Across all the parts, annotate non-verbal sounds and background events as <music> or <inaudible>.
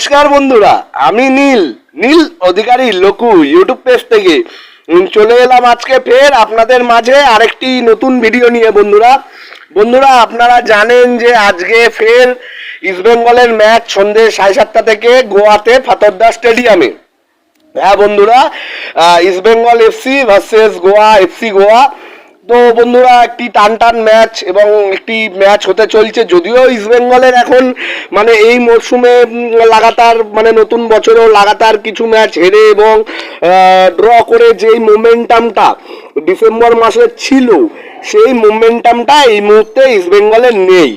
নমস্কার বন্ধুরা, আমি নীল। নীল অধিকারী লোকু ইউটিউব পেজ থেকে। চলে এলাম আজকে ফের আপনাদের মাঝে আরেকটি নতুন ভিডিও নিয়ে বন্ধুরা। বন্ধুরা, আপনারা জানেন যে আজকে ফের ইস্টবেঙ্গলের ম্যাচ সন্ধ্যে সাড়ে সাতটা থেকে গোয়াতে ফাতরদা স্টেডিয়ামে হ্যাঁ বন্ধুরা East Bengal FC versus Goa FC Goa. তো বন্ধুরা, একটি টান টান ম্যাচ এবং একটি ম্যাচ হতে চলছে যদিও ইস্টবেঙ্গলের এখন মানে এই মরশুমে লাগাতার মানে নতুন বছরেও লাগাতার কিছু ম্যাচ হেরে এবং ড্র করে যেই মোমেন্টামটা ডিসেম্বর মাসে ছিল, সেই মোমেন্টামটা এই মুহূর্তে ইস্টবেঙ্গলের নেই।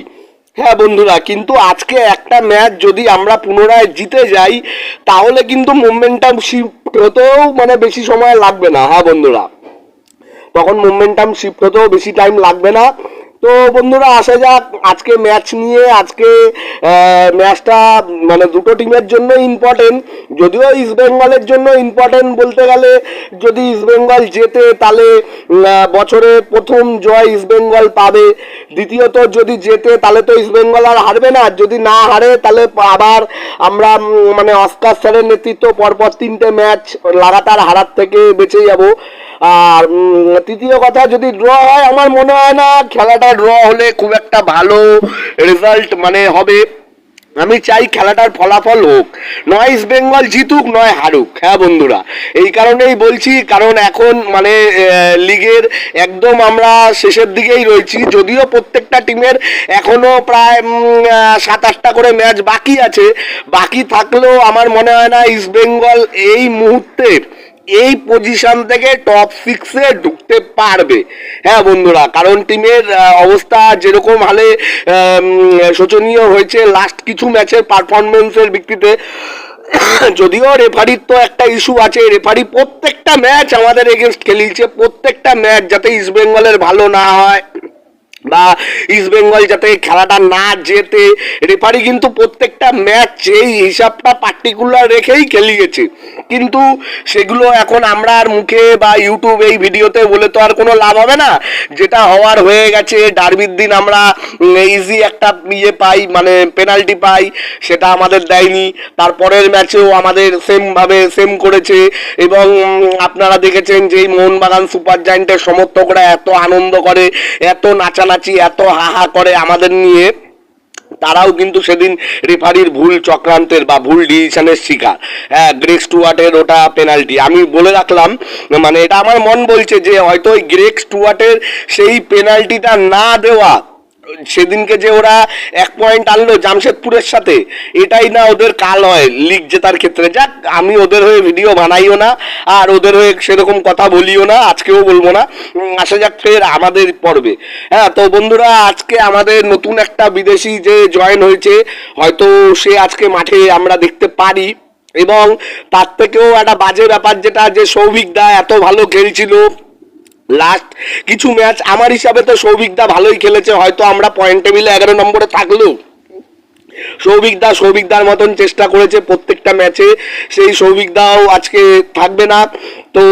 হ্যাঁ বন্ধুরা, কিন্তু আজকে একটা ম্যাচ যদি আমরা পুনরায় জিতে যাই, তাহলে কিন্তু মোমেন্টাম শিফট হতেও মানে বেশি সময় লাগবে না হ্যাঁ বন্ধুরা? তখন মোমেন্টাম শিফট হতেও বেশি টাইম লাগবে না। তো বন্ধুরা, আসা যাক, আজকে ম্যাচ নিয়ে, আজকে ম্যাচটা মানে দুটো টিমের জন্য ইম্পর্টেন্ট যদিও ইস্ট বেঙ্গলের জন্য ইম্পর্টেন্ট বলতে গেলে, যদি ইস্ট বেঙ্গল জেতে, তাহলে বছরে প্রথম জয় ইস্ট বেঙ্গল পাবে। দ্বিতীয়ত, যদি জেতে, তাহলে তো ইস্ট বেঙ্গল আর হারবে না। যদি না হারে, তাহলে আবার আমরা মানে অস্কার স্যারের নেতৃত্ব পরপর তিনটে ম্যাচ লাগাতার হারার থেকে বেঁচে যাব। আর তৃতীয় কথা যদি ড্র হয়, আমার মনে হয় না খেলাটা ড্র হলে খুব একটা ভালো রেজাল্ট মানে হবে। আমি চাই খেলাটার ফলাফল হোক। নয় ইস্ট বেঙ্গল জিতুক, নয় হারুক। হ্যাঁ বন্ধুরা, এই কারণেই বলছি, কারণ এখন মানে লিগের একদম আমরা শেষের দিকেই রয়েছি। যদিও প্রত্যেকটা টিমের এখনও প্রায় সাত আটটা করে ম্যাচ বাকি আছে। বাকি থাকলেও আমার মনে হয় না ইস্ট বেঙ্গল এই মুহূর্তে এই পজিশন থেকে টপ সিক্সে ঢুকতে পারবে। হ্যাঁ বন্ধুরা, কারণ টিমের অবস্থা যেরকম হালে শোচনীয় হয়েছে লাস্ট কিছু ম্যাচের পারফরমেন্সের ভিত্তিতে। যদিও রেফারির তো একটা ইস্যু আছে রেফারি প্রত্যেকটা ম্যাচ আমাদের এগেনস্ট খেলিয়েছে, প্রত্যেকটা ম্যাচ যাতে ইস্ট বেঙ্গলের ভালো না হয়। বা ইস্ট বেঙ্গল যাতে খেলাটা না জেতে রেফারি কিন্তু প্রত্যেকটা ম্যাচ এই হিসাবটা পার্টিকুলার রেখেই খেলিয়েছে। কিন্তু সেগুলো এখন আমরা আর মুখে বা ইউটিউব এই ভিডিওতে বলে তো আর কোনো লাভ হবে না। যেটা হওয়ার হয়ে গেছে ডার্বির দিন আমরা ইজি একটা ইয়ে পাই মানে পেনাল্টি পাই, সেটা আমাদের দেয়নি। তারপরের ম্যাচেও আমাদের সেমভাবে সেম করেছে। এবং আপনারা দেখেছেন যে মোহনবাগান সুপার জায়েন্টের সমর্থকরা এত আনন্দ করে, এত নাচানাচি এত হাহা করে আমাদের নিয়ে, তারাও কিন্তু সেদিন রেফারির ভুল চক্রান্তের বা ভুল ডিসিশনের শিকার। হ্যাঁ গ্রেক স্টুয়ার্টের ওটা পেনাল্টি আমি বলে রাখলাম মানে এটা আমার মন বলছে যে হয়তো ওই গ্রেক স্টুয়ার্টের সেই পেনাল্টিটা না দেওয়া সেদিনকে যে ওরা এক পয়েন্ট আনলো জামশেদপুরের সাথে, এটাই না ওদের কাল হয় লিগ জেতার ক্ষেত্রে। যাক, আমি ওদের হয়ে ভিডিও বানাইও না, আর ওদের হয়ে সেরকম কথা বলিও না, আজকেও বলব না। আসা যাক ফের আমাদের পর্বে। হ্যাঁ তো বন্ধুরা, আজকে আমাদের নতুন একটা বিদেশি যে জয়েন হয়েছে, হয়তো সে আজকে মাঠে আমরা দেখতে পারি। এবং তার থেকেও একটা বাজে ব্যাপার যেটা, যে সৌভিক দা এত ভালো খেলছিল লাস্ট কিছু ম্যাচ আমার হিসাবে তো সৌভিক দা ভালোই খেলেছে, হয়তো আমরা পয়েন্ট টেবিলে এগারো নম্বরে থাকলেও। সৌভিক দা সৌভিক দার মতন চেষ্টা করেছে প্রত্যেকটা ম্যাচে সেই সৌভিক দাও আজকে থাকবে না। তো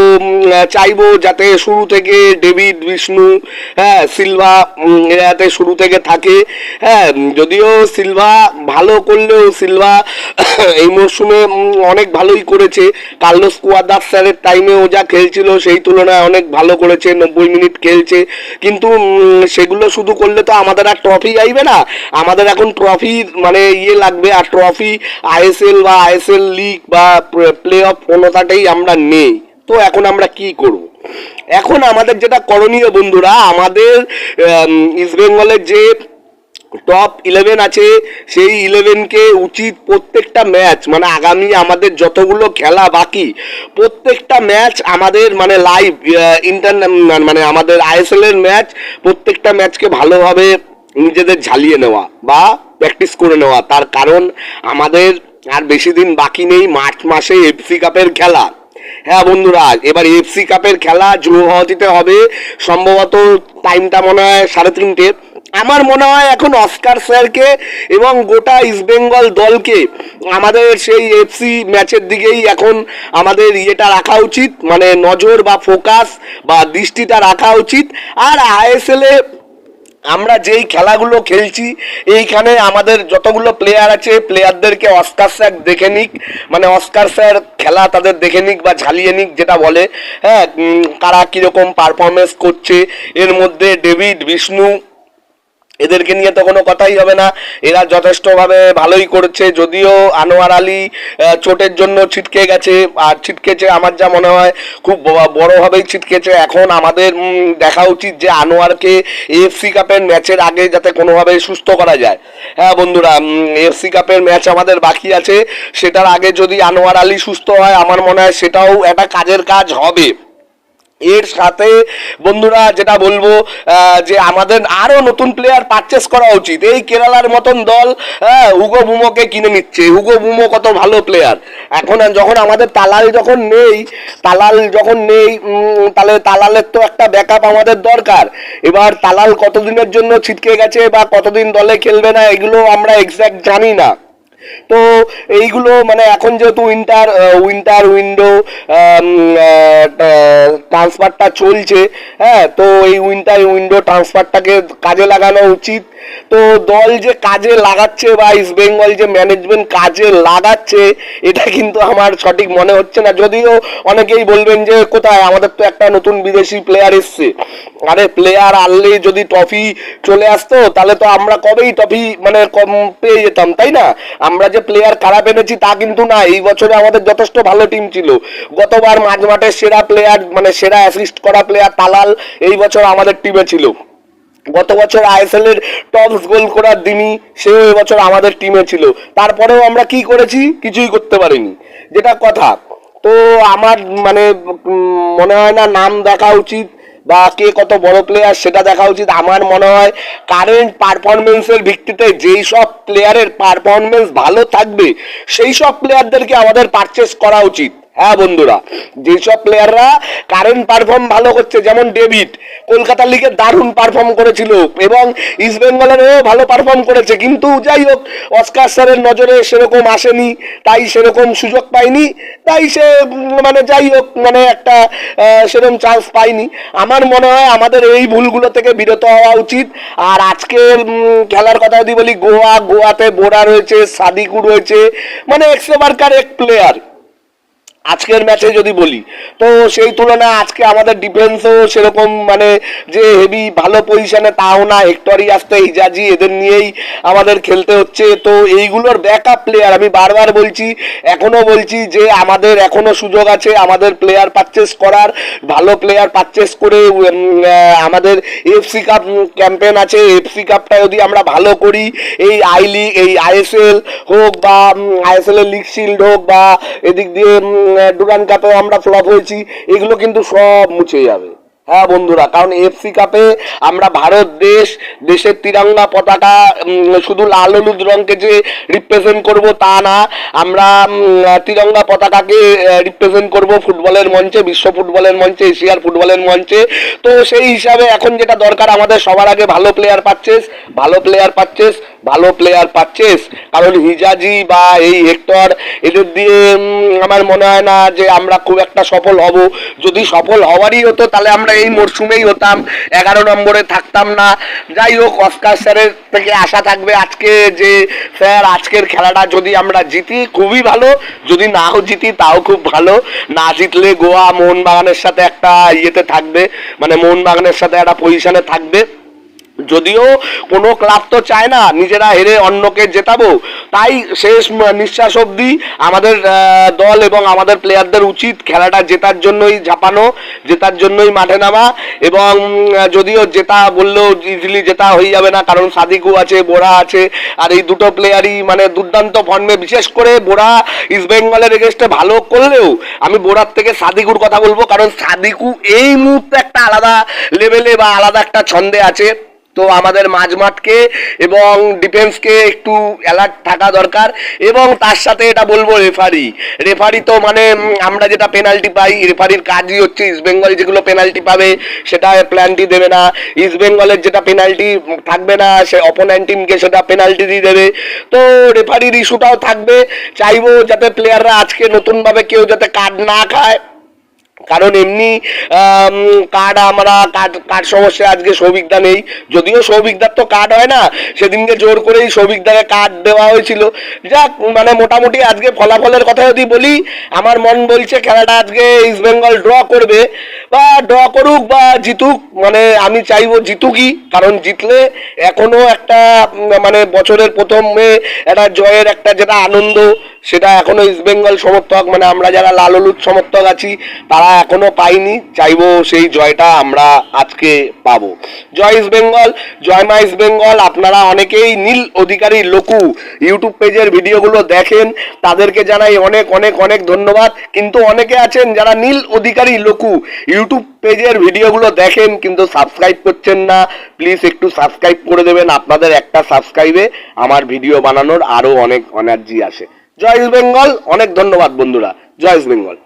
চাইব যাতে শুরু থেকে ডেভিড, বিষ্ণু হ্যাঁ সিলভা যাতে শুরু থেকে থাকে। হ্যাঁ যদিও সিলভা ভালো করলেও সিলভা <coughs> এই মরশুমে অনেক ভালোই করেছে। কার্লোস কুয়াদাস স্যারের টাইমে ও যা খেলছিল সেই তুলনায় অনেক ভালো করেছে, নব্বই মিনিট খেলছে। কিন্তু সেগুলো শুধু করলে তো আমাদের আর ট্রফি আইবে না। আমাদের এখন ট্রফি মানে ইয়ে লাগবে। আর ট্রফি আইএসএল বা আইএসএল লিগ বা, প্লে অফ কোনোটাতেই আমরা নেই। তো এখন আমরা কি করব? এখন আমাদের যেটা করণীয় বন্ধুরা, আমাদের ইস্ট বেঙ্গলের যে টপ ইলেভেন আছে, সেই ইলেভেনকে উচিত প্রত্যেকটা ম্যাচ মানে আগামী আমাদের যতগুলো খেলা বাকি, প্রত্যেকটা ম্যাচ আমাদের মানে লাইভ ইন্টার মানে আমাদের আইএসএলের ম্যাচ প্রত্যেকটা ম্যাচকে ভালোভাবে নিজেদের ঝালিয়ে নেওয়া বা প্র্যাকটিস করে নেওয়া। তার কারণ আমাদের আর বেশি দিন বাকি নেই, মার্চ মাসে এফসি কাপের খেলা। হ্যাঁ বন্ধুরা, এবার এফসি কাপের খেলা যুবভারতীতে হবে। সম্ভবত টাইমটা মনে হয় সাড়ে তিনটে। আমার মনে হয় এখন অস্কার স্যারকে এবং গোটা ইস্টবেঙ্গল দলকে আমাদের সেই এফসি ম্যাচের দিকেই এখন আমাদের ইয়েটা রাখা উচিত। মানে নজর বা ফোকাস বা দৃষ্টিটা রাখা উচিত। আর আইএসএল আমরা যেই খেলাগুলো খেলছি, এইখানে আমাদের যতগুলো প্লেয়ার আছে প্লেয়ারদেরকে অস্কার স্যার দেখে নিক মানে অস্কার স্যার খেলা তাদের দেখে নিক বা ঝালিয়ে নিক, যেটা বলে হ্যাঁ কারা কীরকম পারফরমেন্স করছে। এর মধ্যে ডেভিড বিষ্ণু এদেরকে নিয়ে তো কোনো কথাই হবে না। এরা যথেষ্টভাবে ভালোই করেছে। যদিও আনোয়ার আলী চোটের জন্য ছিটকে গেছে। আর ছিটকেছে আমার যা মনে হয় খুব বড়োভাবেই ছিটকেছে। এখন আমাদের দেখা উচিত যে আনোয়ারকে এএফসি কাপের ম্যাচের আগে যাতে কোনোভাবে সুস্থ করা যায়। হ্যাঁ বন্ধুরা এফসি কাপের ম্যাচ আমাদের বাকি আছে। সেটার আগে যদি আনোয়ার আলী সুস্থ হয়, আমার মনে হয় সেটাও একটা কাজের কাজ হবে। এর সাথে বন্ধুরা যেটা বলব যে আমাদের আরও নতুন প্লেয়ার পারচেস করা উচিত। এই কেরালার মতন দল হ্যাঁ হুগো বুমোকে কিনে নিচ্ছে। হুগো বুমো কত ভালো প্লেয়ার এখন যখন আমাদের তালাল যখন নেই, তালাল যখন নেই তাহলে তালালের তো একটা ব্যাকআপ আমাদের দরকার। এবার তালাল কতদিনের জন্য ছিটকে গেছে বা কতদিন দলে খেলবে না, এগুলো আমরা এক্স্যাক্ট জানি না। তো এইগুলো মানে এখন যেহেতু উইন্টার উইন্টার উইন্ডো ট্রান্সফারটা চলছে হ্যাঁ তো এই উইন্টার উইন্ডো ট্রান্সফারটাকে কাজে লাগানো উচিত। তো দল যে কাজে লাগাচ্ছে বা ইস্ট বেঙ্গল যে ম্যানেজমেন্ট কাজে লাগাচ্ছে, এটা কিন্তু আমার সঠিক মনে হচ্ছে না। যদিও অনেকেই বলবেন যে, কোথায়? আমাদের তো একটা নতুন বিদেশি প্লেয়ার এসছে। আরে প্লেয়ার আনলেই যদি ট্রফি চলে আসতো, তাহলে তো আমরা কবেই ট্রফি মানে কম পেয়ে যেতাম, তাই না? আমরা যে প্লেয়ার খারাপ এনেছি তা কিন্তু না। এই বছরে আমাদের যথেষ্ট ভালো টিম ছিল। গতবার মাঝ মাঠে সেরা প্লেয়ার মানে সেরা অ্যাসিস্ট করা প্লেয়ার তালাল এই বছর আমাদের টিমে ছিল। গত বছর আইএসএল এর টপ গোল করার দিনই সেও এবছর আমাদের টিমে ছিল। তারপরেও আমরা কি করেছি? কিছুই করতে পারিনি। যেটা কথা। তো আমার মানে মনে হয় না, নাম দেখা উচিত। বা কে কত বড় প্লেয়ার সেটা দেখা উচিত। আমার মনে হয় কারেন্ট পারফরমেন্সের ভিত্তিতে যেই সব প্লেয়ারের পারফরমেন্স ভালো থাকবে, সেই সব প্লেয়ারদেরকে আমাদের পারচেস করা উচিত। হ্যাঁ বন্ধুরা, যেসব প্লেয়াররা কারেন্ট পারফর্ম ভালো করছে, যেমন ডেভিড কলকাতা লিগে দারুণ পারফর্ম করেছিল এবং ইস্ট বেঙ্গলেরও ভালো পারফর্ম করেছে, কিন্তু যাই হোক অস্কার স্যারের নজরে সেরকম আসেনি, তাই সেরকম সুযোগ পায়নি, তাই সে মানে যাই হোক মানে একটা সেরকম চান্স পায়নি। আমার মনে হয় আমাদের এই ভুলগুলো থেকে বিরত হওয়া উচিত। আর আজকের খেলার কথা যদি বলি, গোয়া, গোয়াতে বোরা রয়েছে সাদিকু রয়েছে মানে একশো বারকার এক প্লেয়ার আজকের ম্যাচে যদি বলি, তো সেই তুলনায় আজকে আমাদের ডিফেন্সও সেরকম মানে যে হেভি ভালো পজিশনে তাও না হেক্টরি আসতে হিজাজি এদের নিয়েই আমাদের খেলতে হচ্ছে। তো এইগুলোর ব্যাকআপ প্লেয়ার আমি বারবার বলছি, এখনও বলছি যে আমাদের এখনও সুযোগ আছে, আমাদের প্লেয়ার পারচেস করার। ভালো প্লেয়ার পারচেস করে আমাদের এফসি কাপ ক্যাম্পেন আছে। এফসি কাপটা যদি আমরা ভালো করি, এই আই লিগ এই আইএসএল হোক বা আইএসএল এর লিগ শিল্ড হোক বা, এদিক দিয়ে ডুরান কাপেও আমরা ফ্লপ হয়েছি এগুলো কিন্তু সব মুছে যাবে। হ্যাঁ বন্ধুরা, কারণ এফসি কাপে আমরা ভারত, দেশ, দেশের তিরঙ্গা পতাকা শুধু লাল হলুদ রঙকে যে রিপ্রেজেন্ট করব তা না, আমরা তিরঙ্গা পতাকাকে রিপ্রেজেন্ট করব ফুটবলের মঞ্চে, বিশ্ব ফুটবলের মঞ্চে, এশিয়ার ফুটবলের মঞ্চে। তো সেই হিসাবে এখন যেটা দরকার আমাদের, সবার আগে ভালো প্লেয়ার পাচ্ছেস ভালো প্লেয়ার পাচ্ছেস ভালো প্লেয়ার পাচ্ছেস কারণ হিজাজি বা এই হেক্টর, এদের দিয়ে আমার মনে হয় না যে আমরা খুব একটা সফল হব। যদি সফল হওয়ারই হতো, তাহলে আমরা এই মরশুমেই হতাম, এগারো নম্বরে থাকতাম না। যাই হোক, অস্কার স্যারের থেকে আশা থাকবে আজকে যে, স্যার, আজকের খেলাটা যদি আমরা জিতি, খুবই ভালো। যদি নাও জিতি, তাও খুব ভালো। না জিতলে গোয়া, মোহনবাগানের সাথে একটা ইয়েতে থাকবে। মানে মোহনবাগানের সাথে একটা পজিশনে থাকবে। যদিও কোনো ক্লাব তো চায় না, নিজেরা হেরে অন্যকে জেতাবো। তাই শেষ নিঃশ্বাস অবধি আমাদের দল এবং আমাদের প্লেয়ারদের উচিত খেলাটা জেতার জন্যই ঝাঁপানো, জেতার জন্যই মাঠে নামা এবং যদিও জেতা বললেও ইজিলি জেতা হয়ে যাবে না, কারণ সাদিকু আছে, বোরা আছে, আর এই দুটো প্লেয়ারই মানে দুর্দান্ত ফর্মে বিশেষ করে বোরা ইস্ট বেঙ্গলের এগেস্টে ভালো করলেও আমি বোরার থেকে সাদিকুর কথা বলব, কারণ সাদিকু এই মুহূর্তে একটা আলাদা লেভেলে বা আলাদা একটা ছন্দে আছে। তো আমাদের মাঝমাঠকে এবং ডিফেন্সকে একটু অ্যালার্ট থাকা দরকার। এবং তার সাথে এটা বলব রেফারি রেফারি তো মানে আমরা যেটা পেনাল্টি পাই রেফারির কাজই হচ্ছে ইস্ট বেঙ্গল যেগুলো পেনাল্টি পাবে, সেটা প্ল্যানটি দেবে না। ইস্ট বেঙ্গলের যেটা পেনাল্টি থাকবে না, সে অপোনেন্ট টিমকে সেটা পেনাল্টি দিয়ে দেবে। তো রেফারির ইস্যুটাও থাকবে। চাইব যাতে প্লেয়াররা আজকে নতুনভাবে কেউ যাতে কার্ড না খায়। কারণ এমনি কার্ড আমরা কার্ড কার্ড সমস্যা আজকে সৌভিকদা নেই। যদিও সৌভিকদার তো কার্ড হয় না, সেদিনকে জোর করেই সৌভিকদারে কার্ড দেওয়া হয়েছিল। যাক মানে মোটামুটি আজকে ফলাফলের কথা যদি বলি, আমার মন বলছে খেলাটা আজকে ইস্ট বেঙ্গল ড্র করবে, বা ড্র করুক বা জিতুক মানে আমি চাইব জিতুকই, কারণ জিতলে এখনও একটা মানে বছরের প্রথমে একটা জয়ের একটা যেটা আনন্দ, সেটা এখনও ইস্ট বেঙ্গল সমর্থক মানে আমরা যারা লাল সমর্থক আছি, তারা এখনও পাইনি, চাইব সেই জয়টা আমরা আজকে পাবো। জয় ইস্ট বেঙ্গল জয় মা ইস্ট বেঙ্গল আপনারা অনেকেই নীল অধিকারী লোকু ইউটিউব পেজের ভিডিওগুলো দেখেন, তাদেরকে জানাই অনেক অনেক অনেক ধন্যবাদ। কিন্তু অনেকে আছেন যারা নীল অধিকারী লোকু ইউটিউব পেজের ভিডিওগুলো দেখেন, কিন্তু সাবস্ক্রাইব করছেন না প্লিজ একটু সাবস্ক্রাইব করে দেবেন, আপনাদের একটা সাবস্ক্রাইবে আমার ভিডিও বানানোর আরও অনেক এনার্জি আসে। জয় ইস্ট বেঙ্গল অনেক ধন্যবাদ বন্ধুরা। জয় ইস্ট বেঙ্গল